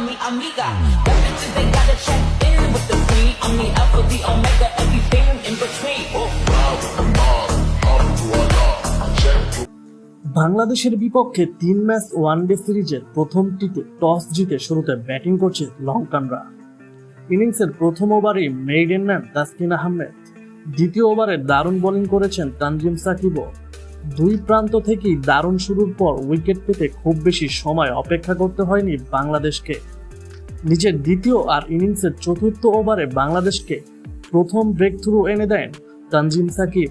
me amiga. Bitches they gotta check in with the. I'm the alpha, the omega, everything in between. বাংলাদেশের বিপক্ষে তিন match one day সিরিজের প্রথমটিতে toss জিতে শুরুতে batting করছে লঙ্কানরা ইনিংসের প্রথম ওভারেই মেইডেন নেন তাসকিন আহমেদ দ্বিতীয় ওভারে দারুণ বোলিং করেছেন তানজিম সাকিবও দুই প্রান্ত থেকেই দারুণ শুরুর পর উইকেট পেতে খুব বেশি সময় অপেক্ষা করতে হয়নি বাংলাদেশকে। নিজের দ্বিতীয় আর ইনিংসের চতুর্থ ওভারে বাংলাদেশকে প্রথম ব্রেক থ্রু এনে দেন তানজিম সাকিব।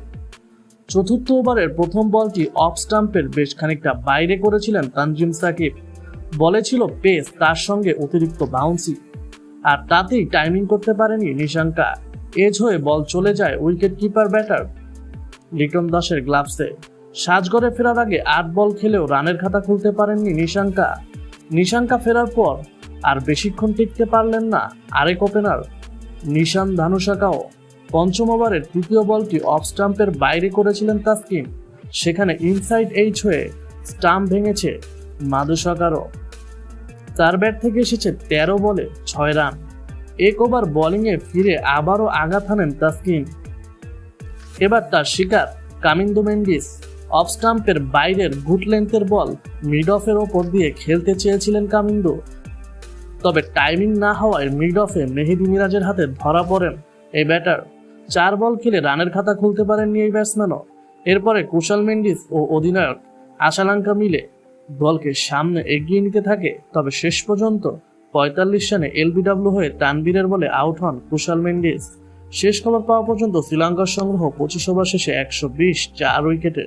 চতুর্থ ওভারের প্রথম বলটি অফ স্টাম্পের বেশ খানিকটা বাইরে করেছিলেন তানজিম সাকিব। বলে ছিল পেস তার সঙ্গে অতিরিক্ত বাউন্সি আর তাতেই টাইমিং করতে পারেনি নিশাঙ্কা। এজ হয়ে বল চলে যায় উইকেট কিপার ব্যাটার লিটন দাসের গ্লাভসে সাজগড়ে ফেরার আগে আট বল খেলেও রানের খাতা খুলতে পারেননি নিশাঙ্কা। নিশাঙ্কা ফেরার পর আর বেশিক্ষণ টিকতে পারলেন না আরেক ওপেনার নিশান ধানুশাকাও। পঞ্চম ওভারের তৃতীয় বলটি অফ স্টাম্পের বাইরে করেছিলেন তাসকিন। সেখানে ইনসাইড এইচ হয়ে স্টাম্প ভেঙেছে মাদুসাকারও চার ব্যাট থেকে এসেছে তেরো বলে ছয় রান। এক ওভার বোলিংয়ে ফিরে আবারও আঘাত হানেন তাসকিন। এবার তার শিকার কামিন্দু মেন্ডিস অফ স্টাম্পের বাইরের গুড লেন্থের বল মিড অফের ওপর দিয়ে খেলতে চেয়েছিলেন কামিন্দু। তবে টাইমিং না হওয়ায় মিড অফে মেহেদি মিরাজের হাতে ধরা পড়েন এই ব্যাটার। চার বল খেলে রানের খাতা খুলতে পারেননি এই ব্যাটসম্যানও। এরপরে কুশাল মেন্ডিস ও অধিনায়ক আশালাঙ্কা মিলে দলকে সামনে এগিয়ে নিতে থাকে। তবে শেষ পর্যন্ত পঁয়তাল্লিশ রানে এলবিডব্লিউ হয়ে তানবীরের বলে আউট হন কুশাল মেন্ডিস। শেষ খবর পাওয়া পর্যন্ত শ্রীলঙ্কার সংগ্রহ পঁচিশ ওভার শেষে একশো বিশ চার উইকেটে।